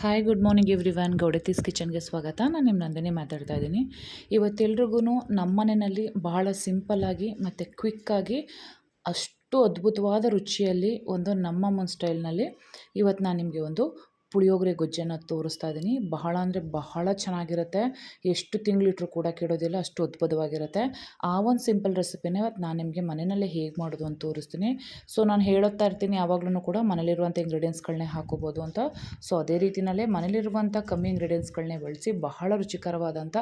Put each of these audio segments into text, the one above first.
Hi good morning everyone Gowdathi's ಕಿಚನ್ಗೆ ಸ್ವಾಗತ. ನಾನು ನಿಮ್ಮ ನಂದಿನಿ ಮಾತಾಡ್ತಾ ಇದ್ದೀನಿ. ಇವತ್ತೆಲ್ರಿಗೂ ನಮ್ಮ ಮನೆಯಲ್ಲಿ ಬಹಳ ಸಿಂಪಲ್ಲಾಗಿ ಮತ್ತು ಕ್ವಿಕ್ಕಾಗಿ ಅಷ್ಟು ಅದ್ಭುತವಾದ ರುಚಿಯಲ್ಲಿ ಒಂದು ನಮ್ಮಮ್ಮನ ಸ್ಟೈಲ್ನಲ್ಲಿ ಇವತ್ತು ನಾನು ನಿಮಗೆ ಒಂದು ಪುಳಿಯೋಗರೆ ಗೊಜ್ಜನ್ನು ತೋರಿಸ್ತಾ ಇದ್ದೀನಿ ಬಹಳ ಅಂದರೆ ಬಹಳ ಚೆನ್ನಾಗಿರುತ್ತೆ. ಎಷ್ಟು ತಿಂಗಳಿಟ್ಟರು ಕೂಡ ಕೆಡೋದಿಲ್ಲ, ಅಷ್ಟು ಅದ್ಭುತವಾಗಿರುತ್ತೆ. ಆ ಒಂದು ಸಿಂಪಲ್ ರೆಸಿಪಿನೇ ಇವತ್ತು ನಾನು ನಿಮಗೆ ಮನೆಯಲ್ಲೇ ಹೇಗೆ ಮಾಡೋದು ಅಂತ ತೋರಿಸ್ತೀನಿ. ಸೊ ನಾನು ಹೇಳುತ್ತಾ ಇರ್ತೀನಿ ಯಾವಾಗಲೂ ಕೂಡ ಮನೇಲಿರುವಂಥ ಇಂಗ್ರೀಡಿಯೆಂಟ್ಸ್ಗಳನ್ನೇ ಹಾಕೋಬೋದು ಅಂತ. ಸೊ ಅದೇ ರೀತಿಯಲ್ಲೇ ಮನೇಲಿರುವಂಥ ಕಮ್ಮಿ ಇಂಗ್ರೀಡಿಯೆಂಟ್ಸ್ಗಳನ್ನೇ ಬಳಸಿ ಬಹಳ ರುಚಿಕರವಾದಂಥ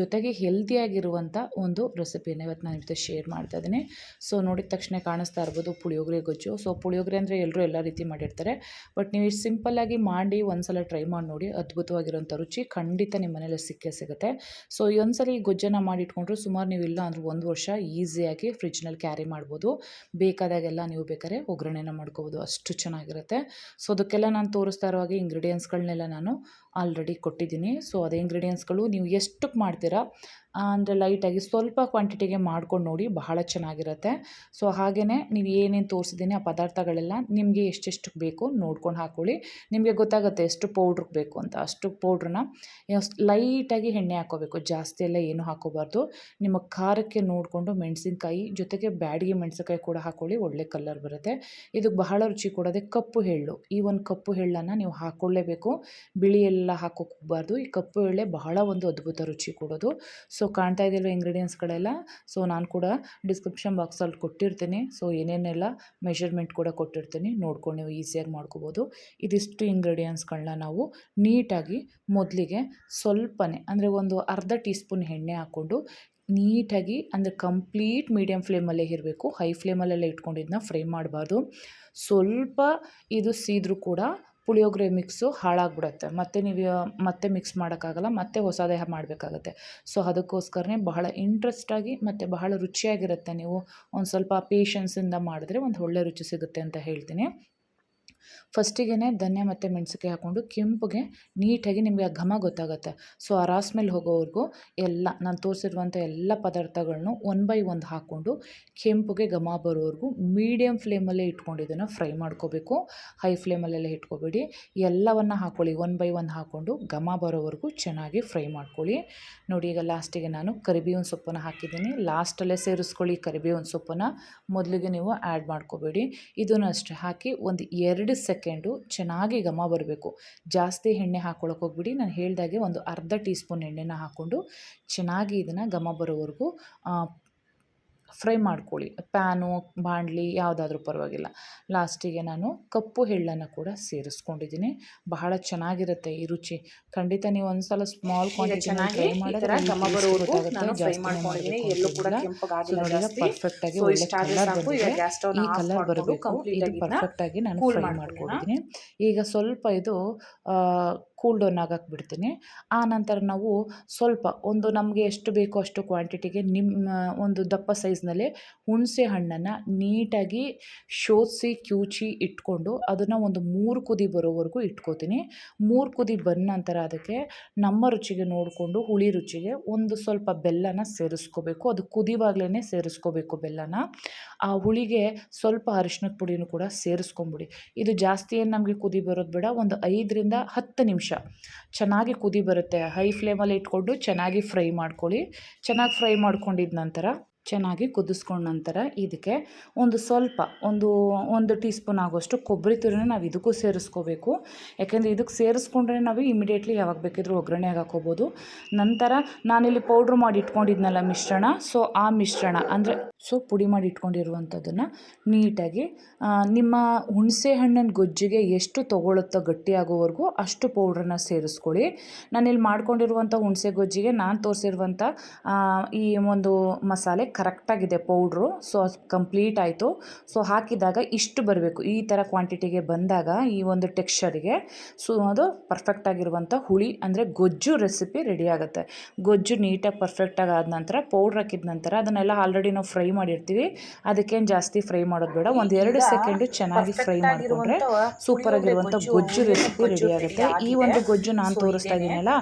ಜೊತೆಗೆ ಹೆಲ್ದಿಯಾಗಿರುವಂಥ ಒಂದು ರೆಸಿಪಿನ ಇವತ್ತು ನಾನು ಜೊತೆ ಶೇರ್ ಮಾಡ್ತಾ ಇದ್ದೀನಿ ಸೊ ನೋಡಿದ ತಕ್ಷಣ ಕಾಣಿಸ್ತಾ ಇರ್ಬೋದು ಪುಳಿಯೋಗರೆ ಗೊಜ್ಜು. ಸೊ ಪುಳಿಯೋಗರೆ ಅಂದರೆ ಎಲ್ಲರೂ ಎಲ್ಲ ರೀತಿ ಮಾಡಿರ್ತಾರೆ. ಬಟ್ ನೀವು ಸಿಂಪಲ್ಲಾಗಿ ಮಾಡಿ ಒಂದ್ಸಲ ಟ್ರೈ ಮಾಡಿ ನೋಡಿ ಅದ್ಭುತವಾಗಿರುವಂಥ ರುಚಿ ಖಂಡಿತ ನಿಮ್ಮ ಮನೇಲಿ ಸಿಕ್ಕೇ ಸಿಗುತ್ತೆ. ಸೊ ಈ ಒಂದ್ಸಲ ಈ ಗೊಜ್ಜನ್ನು ಮಾಡಿ ಇಟ್ಕೊಂಡ್ರೆ ಸುಮಾರು ನೀವು ಇಲ್ಲ ಅಂದ್ರೆ ಒಂದು ವರ್ಷ ಈಸಿಯಾಗಿ ಫ್ರಿಜ್ನಲ್ಲಿ ಕ್ಯಾರಿ ಮಾಡ್ಬೋದು. ಬೇಕಾದಾಗೆಲ್ಲ ನೀವು ಬೇಕಾದ್ರೆ ಒಗ್ಗರಣೆನ ಮಾಡ್ಕೋಬೋದು, ಅಷ್ಟು ಚೆನ್ನಾಗಿರುತ್ತೆ. ಸೊ ಅದಕ್ಕೆಲ್ಲ ನಾನು ತೋರಿಸ್ತಾ ಇರೋ ಹಾಗೆ ಇಂಗ್ರೀಡಿಯೆಂಟ್ಸ್ಗಳನ್ನೆಲ್ಲ ನಾನು ಆಲ್ರೆಡಿ ಕೊಟ್ಟಿದ್ದೀನಿ. ಸೊ ಅದೇ ಇಂಗ್ರೀಡಿಯೆಂಟ್ಸ್ಗಳು ನೀವು ಎಷ್ಟಕ್ಕೆ ಮಾಡ್ತೀರಾ? ಅಂದರೆ ಲೈಟಾಗಿ ಸ್ವಲ್ಪ ಕ್ವಾಂಟಿಟಿಗೆ ಮಾಡ್ಕೊಂಡು ನೋಡಿ ಬಹಳ ಚೆನ್ನಾಗಿರುತ್ತೆ. ಸೊ ಹಾಗೆಯೇ ನೀವು ಏನೇನು ತೋರಿಸಿದ್ದೀನಿ ಆ ಪದಾರ್ಥಗಳೆಲ್ಲ ನಿಮಗೆ ಎಷ್ಟೆಷ್ಟಕ್ಕೆ ಬೇಕು ನೋಡ್ಕೊಂಡು ಹಾಕ್ಕೊಳ್ಳಿ ನಿಮಗೆ ಗೊತ್ತಾಗುತ್ತೆ ಎಷ್ಟು ಪೌಡ್ರಿಗೆ ಬೇಕು ಅಂತ. ಅಷ್ಟು ಪೌಡ್ರನ್ನ ಲೈಟಾಗಿ ಎಣ್ಣೆ ಹಾಕ್ಕೋಬೇಕು ಜಾಸ್ತಿ ಎಲ್ಲ ಏನು ಹಾಕೋಬಾರ್ದು. ನಿಮ್ಮ ಖಾರಕ್ಕೆ ನೋಡಿಕೊಂಡು ಮೆಣಸಿನ್ಕಾಯಿ ಜೊತೆಗೆ ಬ್ಯಾಡಿಗೆ ಮೆಣಸಿನ್ಕಾಯಿ ಕೂಡ ಹಾಕ್ಕೊಳ್ಳಿ ಒಳ್ಳೆ ಕಲರ್ ಬರುತ್ತೆ. ಇದಕ್ಕೆ ಬಹಳ ರುಚಿ ಕೊಡೋದೆ ಕಪ್ಪು ಎಳ್ಳು. ಈ ಒಂದು ಕಪ್ಪು ಎಳ್ಳನ್ನು ನೀವು ಹಾಕ್ಕೊಳ್ಳೇಬೇಕು ಬಿಳಿ ಹಾಕೋಕೆ ಹೋಗಬಾರ್ದು. ಈ ಕಪ್ಪು ಎಳ್ಳೆ ಬಹಳ ಒಂದು ಅದ್ಭುತ ರುಚಿ ಕೊಡೋದು. ಸೊ ಕಾಣ್ತಾ ಇದೆಯಲ್ವ ಇಂಗ್ರೀಡಿಯೆಂಟ್ಸ್ಗಳೆಲ್ಲ ಸೊ ನಾನು ಕೂಡ ಡಿಸ್ಕ್ರಿಪ್ಷನ್ ಬಾಕ್ಸಲ್ಲಿ ಕೊಟ್ಟಿರ್ತೀನಿ. ಸೊ ಏನೇನೆಲ್ಲ ಮೆಷರ್ಮೆಂಟ್ ಕೂಡ ಕೊಟ್ಟಿರ್ತೀನಿ. ನೋಡ್ಕೊಂಡು ನೀವು ಈಸಿಯಾಗಿ ಮಾಡ್ಕೋಬೋದು. ಇದಿಷ್ಟು ಇಂಗ್ರೀಡಿಯೆಂಟ್ಸ್ಗಳನ್ನ ನಾವು ನೀಟಾಗಿ ಮೊದಲಿಗೆ ಸ್ವಲ್ಪನೇ ಅಂದರೆ ಒಂದು ಅರ್ಧ ಟೀ ಸ್ಪೂನ್ ಎಣ್ಣೆ ಹಾಕ್ಕೊಂಡು ನೀಟಾಗಿ ಅಂದರೆ ಕಂಪ್ಲೀಟ್ ಮೀಡಿಯಮ್ ಫ್ಲೇಮಲ್ಲೇ ಇರಬೇಕು. ಹೈ ಫ್ಲೇಮಲ್ಲೆಲ್ಲ ಇಟ್ಕೊಂಡಿದ್ದನ್ನ ಫ್ರೈ ಮಾಡಬಾರ್ದು. ಸ್ವಲ್ಪ ಇದು ಸೀದರೂ ಕೂಡ ಪುಳಿಯೋಗರೆ ಮಿಕ್ಸು ಹಾಳಾಗ್ಬಿಡುತ್ತೆ. ಮತ್ತು ನೀವು, ಮತ್ತೆ ಮಿಕ್ಸ್ ಮಾಡೋಕ್ಕಾಗಲ್ಲ, ಮತ್ತೆ ಹೊಸದೇ ಮಾಡಬೇಕಾಗತ್ತೆ. ಸೊ ಅದಕ್ಕೋಸ್ಕರನೇ ಬಹಳ ಇಂಟ್ರೆಸ್ಟಾಗಿ ಮತ್ತು ಬಹಳ ರುಚಿಯಾಗಿರುತ್ತೆ ನೀವು. ಒಂದು ಸ್ವಲ್ಪ ಪೇಷನ್ಸಿಂದ ಮಾಡಿದ್ರೆ ಒಂದು ಒಳ್ಳೆ ರುಚಿ ಸಿಗುತ್ತೆ ಅಂತ ಹೇಳ್ತೀನಿ. ಫಸ್ಟಿಗೆ ಧನ್ಯ ಮತ್ತು ಮೆಣಸಿನ್ಕಾಯಿ ಹಾಕ್ಕೊಂಡು ಕೆಂಪುಗೆ ನೀಟಾಗಿ ನಿಮಗೆ ಆ ಘಮ ಗೊತ್ತಾಗುತ್ತೆ. ಸೊ ಆ ರಾಸ್ ಮೇಲೆ ಹೋಗೋವರೆಗೂ ಎಲ್ಲ ನಾನು ತೋರಿಸಿರುವಂಥ ಎಲ್ಲ ಪದಾರ್ಥಗಳನ್ನು ಒನ್ ಬೈ ಒಂದು ಹಾಕ್ಕೊಂಡು ಕೆಂಪಗೆ ಘಮ ಬರೋವರೆಗೂ ಮೀಡಿಯಮ್ ಫ್ಲೇಮಲ್ಲೇ ಇಟ್ಕೊಂಡು ಇದನ್ನು ಫ್ರೈ ಮಾಡ್ಕೋಬೇಕು. ಹೈ ಫ್ಲೇಮಲ್ಲೆಲ್ಲ ಇಟ್ಕೋಬೇಡಿ. ಎಲ್ಲವನ್ನು ಹಾಕ್ಕೊಳ್ಳಿ ಒನ್ ಬೈ ಒಂದು ಹಾಕ್ಕೊಂಡು ಘಮ ಬರೋವರೆಗೂ ಚೆನ್ನಾಗಿ ಫ್ರೈ ಮಾಡ್ಕೊಳ್ಳಿ. ನೋಡಿ, ಈಗ ಲಾಸ್ಟಿಗೆ ನಾನು ಕರಿಬೇವಿನ ಸೊಪ್ಪನ್ನು ಹಾಕಿದ್ದೀನಿ. ಲಾಸ್ಟಲ್ಲೇ ಸೇರಿಸ್ಕೊಳ್ಳಿ ಕರಿಬೇವಿನ ಸೊಪ್ಪನ್ನು. ಮೊದಲಿಗೆ ನೀವು ಆ್ಯಡ್ ಮಾಡ್ಕೋಬೇಡಿ. ಇದನ್ನು ಅಷ್ಟೇ ಹಾಕಿ ಒಂದು ಎರಡು ಸೆಕೆಂಡು ಚೆನ್ನಾಗಿ ಘಮ ಬರಬೇಕು. ಜಾಸ್ತಿ ಎಣ್ಣೆ ಹಾಕ್ಕೊಳಕ್ಕೆ ಹೋಗ್ಬಿಡಿ. ನಾನು ಹೇಳ್ದಾಗೆ ಒಂದು ಅರ್ಧ ಟೀ ಸ್ಪೂನ್ ಎಣ್ಣೆನ ಹಾಕ್ಕೊಂಡು ಚೆನ್ನಾಗಿ ಇದನ್ನು ಘಮ ಬರೋವರೆಗೂ ಫ್ರೈ ಮಾಡ್ಕೊಳ್ಳಿ. ಪ್ಯಾನು ಬಾಣಲಿ ಯಾವುದಾದ್ರೂ ಪರವಾಗಿಲ್ಲ. ಲಾಸ್ಟಿಗೆ ನಾನು ಕಪ್ಪು ಎಳ್ಳನ್ನು ಕೂಡ ಸೇರಿಸ್ಕೊಂಡಿದ್ದೀನಿ. ಬಹಳ ಚೆನ್ನಾಗಿರುತ್ತೆ ಈ ರುಚಿ. ಖಂಡಿತ ನೀವು ಒಂದ್ಸಲ ಸ್ಮಾಲ್ ಕ್ವಾಂಟಿಟಿ ಮಾಡಿದ್ರೆ ಪರ್ಫೆಕ್ಟ್ ಆಗಿ ಒಳ್ಳೆ ಕಲರ್ ಬಂದಿದೆ. ಈ ಕಲರ್ ಬರಬೇಕು. ಇದು ಪರ್ಫೆಕ್ಟ್ ಆಗಿ ನಾನು ಫ್ರೈ ಮಾಡ್ಕೊಂಡಿದ್ದೀನಿ. ಈಗ ಸ್ವಲ್ಪ ಇದು ಕೂಲ್ ಡೌನ್ ಆಗಕ್ಕೆ ಬಿಡ್ತೀನಿ. ಆ ನಂತರ ನಾವು ಸ್ವಲ್ಪ ಒಂದು ನಮಗೆ ಎಷ್ಟು ಬೇಕೋ ಅಷ್ಟು ಕ್ವಾಂಟಿಟಿಗೆ ನಿಮ್ಮ ಒಂದು ದಪ್ಪ ಸೈಜ್ನಲ್ಲಿ ಹುಣಸೆ ಹಣ್ಣನ್ನು ನೀಟಾಗಿ ಶೋಧಿಸಿ ಕ್ಯೂಚಿ ಇಟ್ಕೊಂಡು ಅದನ್ನು ಒಂದು ಮೂರು ಕುದಿ ಬರೋವರೆಗೂ ಇಟ್ಕೋತೀನಿ. ಮೂರು ಕುದಿ ಬಂದ ನಂತರ ಅದಕ್ಕೆ ನಮ್ಮ ರುಚಿಗೆ ನೋಡಿಕೊಂಡು ಹುಳಿ ರುಚಿಗೆ ಒಂದು ಸ್ವಲ್ಪ ಬೆಲ್ಲನ ಸೇರಿಸ್ಕೋಬೇಕು. ಅದು ಕುದಿವಾಗಲೇ ಸೇರಿಸ್ಕೋಬೇಕು ಬೆಲ್ಲನ. ಆ ಹುಳಿಗೆ ಸ್ವಲ್ಪ ಅರಿಶಿನದ ಪುಡಿನೂ ಕೂಡ ಸೇರಿಸ್ಕೊಂಬಿಡಿ. ಇದು ಜಾಸ್ತಿ ಏನು ನಮಗೆ ಕುದಿ ಬರೋದು ಬೇಡ. ಒಂದು ಐದರಿಂದ ಹತ್ತು ನಿಮಿಷ ಚೆನ್ನಾಗಿ ಕುದಿ ಬರುತ್ತೆ. ಹೈ ಫ್ಲೇಮಲ್ಲಿ ಇಟ್ಕೊಂಡು ಚೆನ್ನಾಗಿ ಫ್ರೈ ಮಾಡ್ಕೊಳ್ಳಿ. ಚೆನ್ನಾಗಿ ಫ್ರೈ ಮಾಡ್ಕೊಂಡಿದ್ದ ನಂತರ ಚೆನ್ನಾಗಿ ಕುದಿಸ್ಕೊಂಡ ನಂತರ ಇದಕ್ಕೆ ಒಂದು ಸ್ವಲ್ಪ, ಒಂದು ಒಂದು ಟೀ ಸ್ಪೂನ್ ಆಗೋಷ್ಟು ಕೊಬ್ಬರಿ ತುರಿನ ನಾವು ಇದಕ್ಕೂ ಸೇರಿಸ್ಕೋಬೇಕು. ಯಾಕೆಂದರೆ ಇದಕ್ಕೆ ಸೇರಿಸ್ಕೊಂಡ್ರೆ ನಾವು ಇಮಿಡಿಯೇಟ್ಲಿ ಯಾವಾಗ ಬೇಕಿದ್ರೂ ಒಗ್ಗರಣೆಗೆ ಹಾಕೋಬೋದು. ನಂತರ ನಾನಿಲ್ಲಿ ಪೌಡ್ರ್ ಮಾಡಿ ಇಟ್ಕೊಂಡಿದ್ನಲ್ಲ ಮಿಶ್ರಣ ಸೊ ಆ ಮಿಶ್ರಣ ಅಂದರೆ ಸೊ ಪುಡಿ ಮಾಡಿ ಇಟ್ಕೊಂಡಿರುವಂಥದ್ದನ್ನು ನೀಟಾಗಿ ನಿಮ್ಮ ಹುಣಸೆ ಹಣ್ಣಿನ ಗೊಜ್ಜಿಗೆ ಎಷ್ಟು ತೊಗೊಳುತ್ತೋ ಗಟ್ಟಿಯಾಗೋವರೆಗೂ ಅಷ್ಟು ಪೌಡ್ರನ್ನ ಸೇರಿಸ್ಕೊಳ್ಳಿ. ನಾನಿಲ್ಲಿ ಮಾಡ್ಕೊಂಡಿರುವಂಥ ಹುಣಸೆ ಗೊಜ್ಜಿಗೆ ನಾನು ತೋರಿಸಿರುವಂಥ ಈ ಒಂದು ಮಸಾಲೆ ಕರೆಕ್ಟಾಗಿದೆ ಪೌಡ್ರು. ಸೊ ಕಂಪ್ಲೀಟ್ ಆಯಿತು. ಸೊ ಹಾಕಿದಾಗ ಇಷ್ಟು ಬರಬೇಕು. ಈ ಥರ ಕ್ವಾಂಟಿಟಿಗೆ ಬಂದಾಗ ಈ ಒಂದು ಟೆಕ್ಸ್ಚರಿಗೆ ಸೊ ಅದು ಪರ್ಫೆಕ್ಟಾಗಿರುವಂಥ ಹುಳಿ ಅಂದರೆ ಗೊಜ್ಜು ರೆಸಿಪಿ ರೆಡಿ ಆಗುತ್ತೆ. ಗೊಜ್ಜು ನೀಟಾಗಿ ಪರ್ಫೆಕ್ಟಾಗಿ ಆದ ನಂತರ ಪೌಡ್ರ್ ಹಾಕಿದ ನಂತರ ಅದನ್ನೆಲ್ಲ ಆಲ್ರೆಡಿ ನಾವು ಫ್ರೈ ಮಾಡಿರ್ತೀವಿ. ಅದಕ್ಕೇನು ಜಾಸ್ತಿ ಫ್ರೈ ಮಾಡೋದು ಬೇಡ. ಒಂದು ಎರಡು ಸೆಕೆಂಡು ಚೆನ್ನಾಗಿ ಫ್ರೈ ಮಾಡಿಕೊಂಡ್ರೆ ಸೂಪರ್ ಆಗಿರುವಂಥ ಗೊಜ್ಜು ರೆಸಿಪಿ ರೆಡಿ ಆಗುತ್ತೆ. ಈ ಒಂದು ಗೊಜ್ಜು ನಾನು ತೋರಿಸ್ತಾ ಇದ್ದೀನಲ್ಲ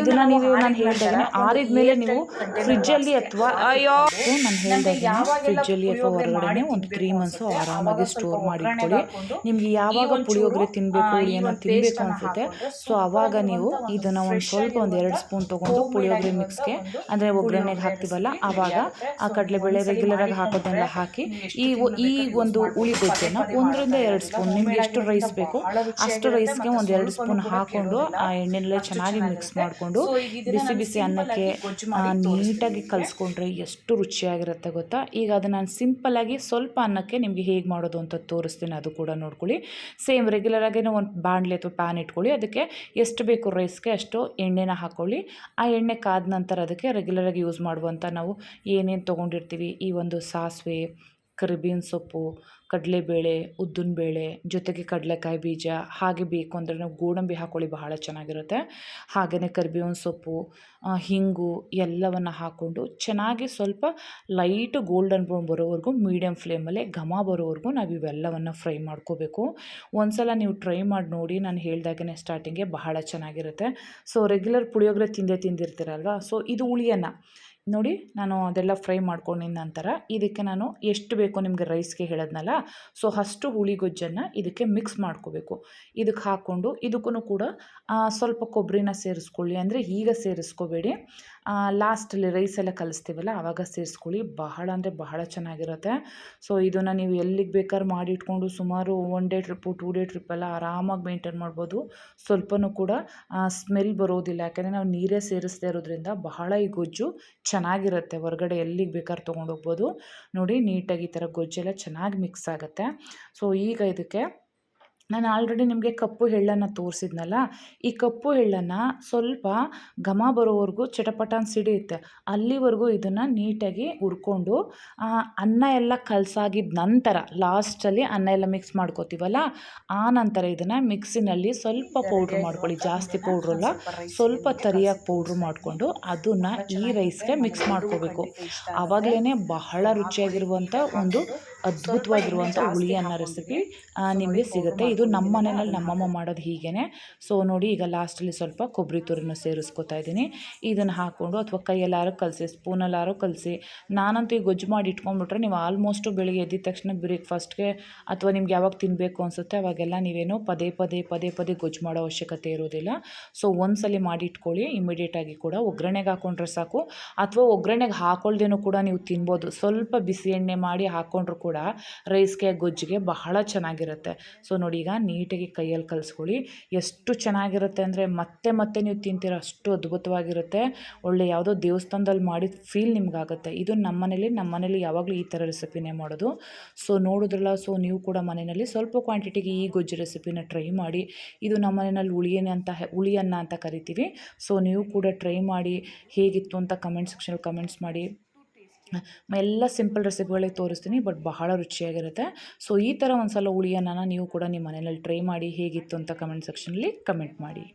ಇದನ್ನ ನೀವು ನಾನು ಹೇಳಿದಾಗ ಆರಿದ ಮೇಲೆ ನೀವು ಫ್ರಿಜ್ಜಲ್ಲಿ ಅಥವಾ ಅಯ್ಯೋ! ನಾನು ಹೇಳ್ದಾಗೆ ಫ್ರಿಜ್ಜಲ್ಲಿ ಅಥವಾ ಹೊರಗಡೆ ಒಂದು ತ್ರೀ ಮಂತ್ಸ್ ಆರಾಮಾಗಿ ಸ್ಟೋರ್ ಮಾಡಿ ಇಟ್ಕೊಳ್ಳಿ ನಿಮ್ಗೆ ಯಾವಾಗ ಪುಳಿಯೋಗರೆ ತಿನ್ನಬೇಕು ಏನೋ ತಿನ್ನಬೇಕು ಅನ್ಸುತ್ತೆ. ಸೊ ಆವಾಗ ನೀವು ಇದನ್ನ ಒಂದು ಸ್ವಲ್ಪ ಒಂದು ಎರಡು ಸ್ಪೂನ್ ತಗೊಂಡು ಪುಳಿಯೋಗರೆ ಮಿಕ್ಸ್ಗೆ ಅಂದ್ರೆ ಒಗ್ಗರಣೆಗೆ ಹಾಕ್ತೀವಲ್ಲ ಆವಾಗ ಆ ಕಡಲೆಬೇಳೆ ರೆಗ್ಯುಲರಾಗಿ ಹಾಕೋದನ್ನೆಲ್ಲ ಹಾಕಿ ಈ ಈ ಒಂದು ಉಳಿ ಗೊಜ್ಜನ್ನು ಒಂದರಿಂದ ಎರಡು ಸ್ಪೂನ್ ನಿಮ್ಗೆ ಎಷ್ಟು ರೈಸ್ ಬೇಕು? ಅಷ್ಟು ರೈಸ್ಗೆ ಒಂದು ಎರಡು ಸ್ಪೂನ್ ಹಾಕೊಂಡು ಆ ಎಣ್ಣೆಲ್ಲ ಚೆನ್ನಾಗಿ ಮಿಕ್ಸ್ ಮಾಡಿಕೊಂಡು ಬಿಸಿ ಬಿಸಿ ಅನ್ನಕ್ಕೆ ನೀಟಾಗಿ ಕಲಿಸ್ಕೊಂಡ್ರೆ ಎಷ್ಟು ರುಚಿಯಾಗಿರುತ್ತೆ ಗೊತ್ತಾ? ಈಗ ಅದು ನಾನು ಸಿಂಪಲ್ಲಾಗಿ ಸ್ವಲ್ಪ ಅನ್ನಕ್ಕೆ ನಿಮಗೆ ಹೇಗೆ ಮಾಡೋದು ಅಂತ ತೋರಿಸ್ತೀನಿ, ಅದು ಕೂಡ ನೋಡ್ಕೊಳ್ಳಿ. ಸೇಮ್ ರೆಗ್ಯುಲರಾಗಿ ಒಂದು ಬಾಣಲೆ ಅಥವಾ ಪ್ಯಾನ್ ಇಟ್ಕೊಳ್ಳಿ, ಅದಕ್ಕೆ ಎಷ್ಟು ಬೇಕು ರೈಸ್ಗೆ ಅಷ್ಟು ಎಣ್ಣೆನ ಹಾಕ್ಕೊಳ್ಳಿ ಆ ಎಣ್ಣೆ ಕಾದ ನಂತರ ಅದಕ್ಕೆ ರೆಗ್ಯುಲರಾಗಿ ಯೂಸ್ ಮಾಡುವಂಥ ನಾವು ಏನೇನು ತೊಗೊಂಡಿರ್ತೀವಿ? ಈ ಒಂದು ಸಾಸಿವೆ ಕರಿಬೀನ್ ಸೊಪ್ಪು ಕಡಲೆಬೇಳೆ, ಉದ್ದಿನಬೇಳೆ ಜೊತೆಗೆ ಕಡಲೆಕಾಯಿ ಬೀಜ ಹಾಗೆ ಬೇಕು ಅಂದರೆ ನಾವು ಗೋಡಂಬಿ ಹಾಕ್ಕೊಳ್ಳಿ ಬಹಳ ಚೆನ್ನಾಗಿರುತ್ತೆ. ಹಾಗೆಯೇ ಕರಿಬೇವಿನ ಸೊಪ್ಪು ಹಿಂಗು ಎಲ್ಲವನ್ನು ಹಾಕ್ಕೊಂಡು ಚೆನ್ನಾಗಿ ಸ್ವಲ್ಪ ಲೈಟ್ ಗೋಲ್ಡನ್ ಬ್ರೌನ್ ಬರೋವರೆಗೂ ಮೀಡಿಯಮ್ ಫ್ಲೇಮಲ್ಲೇ ಘಮ ಬರೋವರೆಗೂ ನಾವು ಇವೆಲ್ಲವನ್ನು ಫ್ರೈ ಮಾಡ್ಕೋಬೇಕು. ಒಂದ್ಸಲ ನೀವು ಟ್ರೈ ಮಾಡಿ ನೋಡಿ ನಾನು ಹೇಳ್ದಾಗೆ ಸ್ಟಾರ್ಟಿಂಗೆ ಬಹಳ ಚೆನ್ನಾಗಿರುತ್ತೆ. ಸೊ ರೆಗ್ಯುಲರ್ ಪುಳಿಯೋಗರೆ ತಿಂದೇ ತಿಂದಿರ್ತೀರಲ್ವ? ಸೊ ಇದು ಹುಳಿಯನ್ನ. ನೋಡಿ ನಾನು ಅದೆಲ್ಲ ಫ್ರೈ ಮಾಡ್ಕೊಂಡಿದ್ದ ನಂತರ ಇದಕ್ಕೆ ನಾನು ಎಷ್ಟು ಬೇಕು ನಿಮಗೆ ರೈಸ್ಗೆ ಹೇಳೋದ್ನಲ್ಲ ಸೊ ಅಷ್ಟು ಹುಳಿ ಗೊಜ್ಜನ್ನು ಇದಕ್ಕೆ ಮಿಕ್ಸ್ ಮಾಡ್ಕೋಬೇಕು. ಇದಕ್ಕೆ ಹಾಕ್ಕೊಂಡು ಇದಕ್ಕೂ ಕೂಡ ಸ್ವಲ್ಪ ಕೊಬ್ಬರಿನ ಸೇರಿಸ್ಕೊಳ್ಳಿ. ಅಂದರೆ ಈಗ ಸೇರಿಸ್ಕೋಬೇಡಿ. ಲಾಸ್ಟಲ್ಲಿ ರೈಸ್ ಎಲ್ಲ ಕಲಿಸ್ತೀವಲ್ಲ ಆವಾಗ ಸೇರಿಸ್ಕೊಳ್ಳಿ. ಬಹಳ ಅಂದರೆ ಬಹಳ ಚೆನ್ನಾಗಿರುತ್ತೆ. ಸೊ ಇದನ್ನು ನೀವು ಎಲ್ಲಿಗೆ ಬೇಕಾದ್ರೂ ಮಾಡಿ ಇಟ್ಕೊಂಡು ಸುಮಾರು one day trip two day ಟ್ರಿಪ್ಪೆಲ್ಲ ಆರಾಮಾಗಿ ಮೇಂಟೈನ್ ಮಾಡ್ಬೋದು. ಸ್ವಲ್ಪನೂ ಕೂಡ ಸ್ಮೆಲ್ ಬರೋದಿಲ್ಲ. ಯಾಕೆಂದರೆ ನಾವು ನೀರೇ ಸೇರಿಸ್ದೆ ಇರೋದ್ರಿಂದ ಬಹಳ ಈ ಗೊಜ್ಜು ಚೆನ್ನಾಗಿರುತ್ತೆ. ಹೊರಗಡೆ ಎಲ್ಲಿಗೆ ಬೇಕಾರು ತೊಗೊಂಡು ಹೋಗ್ಬೋದು. ನೋಡಿ ನೀಟಾಗಿ ಈ ಥರ ಗೊಜ್ಜೆಲ್ಲ ಚೆನ್ನಾಗಿ ಮಿಕ್ಸ್ ಆಗುತ್ತೆ. ಸೊ ಈಗ ಇದಕ್ಕೆ ನಾನು ಆಲ್ರೆಡಿ ನಿಮಗೆ ಕಪ್ಪು ಎಳ್ಳನ್ನು ತೋರಿಸಿದ್ನಲ್ಲ ಈ ಕಪ್ಪು ಎಳ್ಳನ್ನು ಸ್ವಲ್ಪ ಘಮ ಬರೋವರೆಗೂ ಚಟಪಟನ್ ಅಂತ ಸಿಡಿಯುತ್ತೆ ಅಲ್ಲಿವರೆಗೂ ಇದನ್ನು ನೀಟಾಗಿ ಹುರ್ಕೊಂಡು ಅನ್ನ ಎಲ್ಲ ಕಲಸಾಗಿದ ನಂತರ ಲಾಸ್ಟಲ್ಲಿ ಅನ್ನ ಎಲ್ಲ ಮಿಕ್ಸ್ ಮಾಡ್ಕೋತೀವಲ್ಲ ಆ ನಂತರ ಇದನ್ನು ಮಿಕ್ಸಿನಲ್ಲಿ ಸ್ವಲ್ಪ ಪೌಡ್ರ್ ಮಾಡ್ಕೊಳ್ಳಿ ಜಾಸ್ತಿ ಪೌಡ್ರ್ ಅಲ್ಲ ಸ್ವಲ್ಪ ತರಿಯಾಗಿ ಪೌಡ್ರ್ ಮಾಡಿಕೊಂಡು ಅದನ್ನು ಈ ರೈಸ್ಗೆ ಮಿಕ್ಸ್ ಮಾಡ್ಕೋಬೇಕು. ಆವಾಗಲೇ ಬಹಳ ರುಚಿಯಾಗಿರುವಂಥ ಒಂದು ಅದ್ಭುತವಾಗಿರುವಂಥ ಹುಳಿ ಅನ್ನೋ ರೆಸಿಪಿ ನಿಮಗೆ ಸಿಗುತ್ತೆ. ಇದು ನಮ್ಮ ಮನೆಯಲ್ಲಿ ನಮ್ಮಮ್ಮ ಮಾಡೋದು ಹೀಗೇ ಸೊ ನೋಡಿ ಈಗ ಲಾಸ್ಟಲ್ಲಿ ಸ್ವಲ್ಪ ಕೊಬ್ಬರಿ ತುರಿನ ಸೇರಿಸ್ಕೊತಾ ಇದ್ದೀನಿ. ಇದನ್ನು ಹಾಕ್ಕೊಂಡು ಅಥವಾ ಕೈಯಲ್ಲಾರು ಕಲಸಿ ಸ್ಪೂನಲ್ಲಾರು ಕಲಸಿ ನಾನಂತೂ ಈ ಗೊಜ್ಜು ಮಾಡಿ ಇಟ್ಕೊಂಡ್ಬಿಟ್ರೆ ನೀವು ಆಲ್ಮೋಸ್ಟು ಬೆಳಿಗ್ಗೆ ಎದ್ದಿದ ತಕ್ಷಣ ಬ್ರೇಕ್ಫಾಸ್ಟ್ಗೆ ಅಥವಾ ನಿಮ್ಗೆ ಯಾವಾಗ ತಿನ್ನಬೇಕು ಅನಿಸುತ್ತೆ ಅವಾಗೆಲ್ಲ ನೀವೇನು ಪದೇ ಪದೇ ಪದೇ ಪದೇ ಗೊಜ್ಜು ಮಾಡೋ ಅವಶ್ಯಕತೆ ಇರೋದಿಲ್ಲ. ಸೊ ಒಂದ್ಸಲಿ ಮಾಡಿ ಇಟ್ಕೊಳ್ಳಿ. ಇಮಿಡಿಯೇಟಾಗಿ ಕೂಡ ಒಗ್ಗರಣೆಗೆ ಹಾಕೊಂಡ್ರೆ ಸಾಕು. ಅಥವಾ ಒಗ್ಗರಣೆಗೆ ಹಾಕೊಳ್ದೇನೂ ಕೂಡ ನೀವು ತಿನ್ಬೋದು. ಸ್ವಲ್ಪ ಬಿಸಿ ಎಣ್ಣೆ ಮಾಡಿ ಹಾಕ್ಕೊಂಡ್ರು ಕೂಡ ರೈಸ್ಗೆ ಗೊಜ್ಜಿಗೆ ಬಹಳ ಚೆನ್ನಾಗಿರುತ್ತೆ. ಸೊ ನೋಡಿ ಈಗ ನೀಟಾಗಿ ಕೈಯಲ್ಲಿ ಕಲಿಸ್ಕೊಳ್ಳಿ. ಎಷ್ಟು ಚೆನ್ನಾಗಿರುತ್ತೆ ಅಂದರೆ ಮತ್ತೆ ಮತ್ತೆ ನೀವು ತಿಂತೀರ, ಅಷ್ಟು ಅದ್ಭುತವಾಗಿರುತ್ತೆ. ಒಳ್ಳೆ ಯಾವುದೋ ದೇವಸ್ಥಾನದಲ್ಲಿ ಮಾಡಿದ ಫೀಲ್ ನಿಮ್ಗಾಗುತ್ತೆ. ಇದು ನಮ್ಮ ಮನೇಲಿ ನಮ್ಮ ಮನೇಲಿ ಯಾವಾಗಲೂ ಈ ಥರ ರೆಸಿಪಿನೇ ಮಾಡೋದು. ಸೊ ನೋಡಿದ್ರಲ್ಲ ಸೊ ನೀವು ಕೂಡ ಮನೆಯಲ್ಲಿ ಸ್ವಲ್ಪ ಕ್ವಾಂಟಿಟಿಗೆ ಈ ಗೊಜ್ಜು ರೆಸಿಪಿನ ಟ್ರೈ ಮಾಡಿ. ಇದು ನಮ್ಮ ಮನೆಯಲ್ಲಿ ಹುಳಿಯನ್ನ ಅಂತ ಹುಳಿಯನ್ನ ಅಂತ ಕರಿತೀವಿ. ಸೊ ನೀವು ಕೂಡ ಟ್ರೈ ಮಾಡಿ. ಹೇಗಿತ್ತು ಅಂತ ಕಮೆಂಟ್ ಸೆಕ್ಷನಲ್ಲಿ ಕಮೆಂಟ್ಸ್ ಮಾಡಿ. ಎಲ್ಲ ಸಿಂಪಲ್ ರೆಸಿಪಿಗಳಿಗೆ ತೋರಿಸ್ತೀನಿ ಬಟ್ ಬಹಳ ರುಚಿಯಾಗಿರುತ್ತೆ. ಸೊ ಈ ಥರ ಒಂದು ಸಲ ಹುಳಿಯನ್ನ ನೀವು ಕೂಡ ನಿಮ್ಮ ಮನೆಯಲ್ಲಿ ಟ್ರೈ ಮಾಡಿ ಹೇಗಿತ್ತು ಅಂತ ಕಮೆಂಟ್ ಸೆಕ್ಷನಲ್ಲಿ ಕಮೆಂಟ್ ಮಾಡಿ.